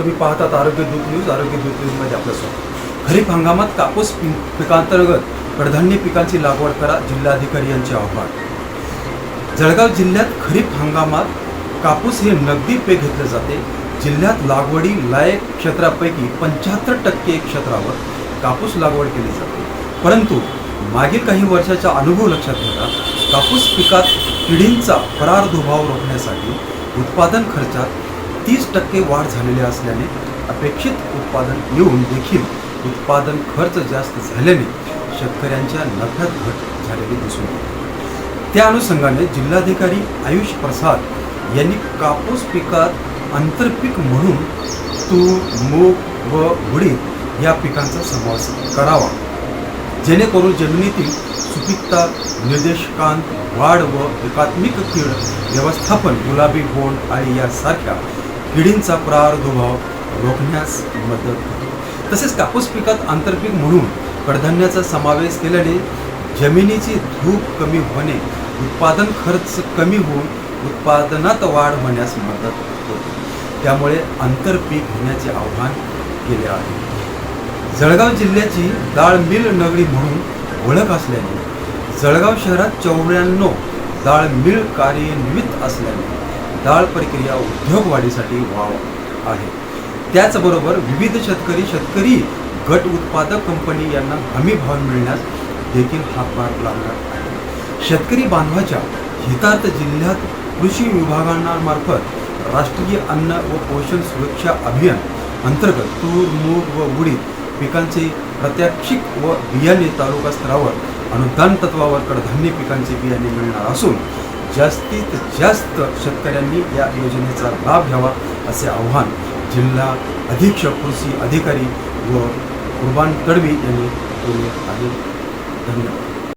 तुम्ही पाहतात आरोग्य दूत न्यूज आरोग्य दूत न्यूजमध्ये आपलं स्वागत. खरीप हंगामात कापूस पिकांतर्गत कडधान्य पिकांची लागवड करा जिल्हाधिकारी यांचे आव्हान. जळगाव जिल्ह्यात खरीप हंगामात कापूस हे नगदी पीक घेतले जाते. जिल्ह्यात लागवडी लायक क्षेत्रापैकी पंच्याहत्तर टक्के क्षेत्रावर कापूस लागवड केली जाते. परंतु मागील काही वर्षाचा अनुभव लक्षात घेता कापूस पिकात किडींचा फरार दुभाव रोखण्यासाठी उत्पादन खर्चात तीस टक्के वाढ झालेली असल्याने अपेक्षित उत्पादन येऊन देखील उत्पादन खर्च जास्त झाल्याने शेतकऱ्यांच्या नफ्यात घट झालेली दिसून येते. त्या अनुषंगाने जिल्हाधिकारी आयुष प्रसाद यांनी कापूस पिकात आंतरपीक म्हणून तूर मूग व उडीद या पिकांचा समावेश करावा. जेणेकरून जमिनीतील सुपीकता निर्देशकांत वाढ व एकात्मिक कीड व्यवस्थापन गुलाबी बोंड आणि यासारख्या किडींचा प्रादुर्भाव रोखण्यास मदत होते. तसेच कापूस पिकात आंतरपीक म्हणून कडधान्याचा समावेश केल्याने जमिनीची धूप कमी होणे उत्पादन खर्च कमी होऊन उत्पादनात वाढ होण्यास मदत होते. त्यामुळे आंतरपीक घेण्याचे आव्हान केले आहे. जळगाव जिल्ह्याची डाळ मिल नगरी म्हणून ओळख असल्याने जळगाव शहरात चौऱ्याण्णव डाळ मिल कार्यान्वित असल्याने डाळ प्रक्रिया उद्योग वाढीसाठी वाव आहे. त्याचबरोबर विविध शेतकरी शेतकरी गट उत्पादक कंपनी यांना हमी भाव मिळण्यास देखील हातभार लागणार आहे शेतकरी बांधवाच्या हितार्थ जिल्ह्यात कृषी विभागांमार्फत राष्ट्रीय अन्न व पोषण सुरक्षा अभियान अंतर्गत तूर मूग व उडीद पिकांचे प्रात्यक्षिक व बियाणे तालुका स्तरावर अनुदान तत्वावर कडधान्य पिकांचे बियाणे मिळणार असून जास्तीत जास्त शेतकऱ्यांनी या योजनेचा लाभ घ्यावा असे आव्हान जिल्हा अधीक्षक कृषी अधिकारी व कुर्बान तडवी यांनी केले आहे. धन्यवाद.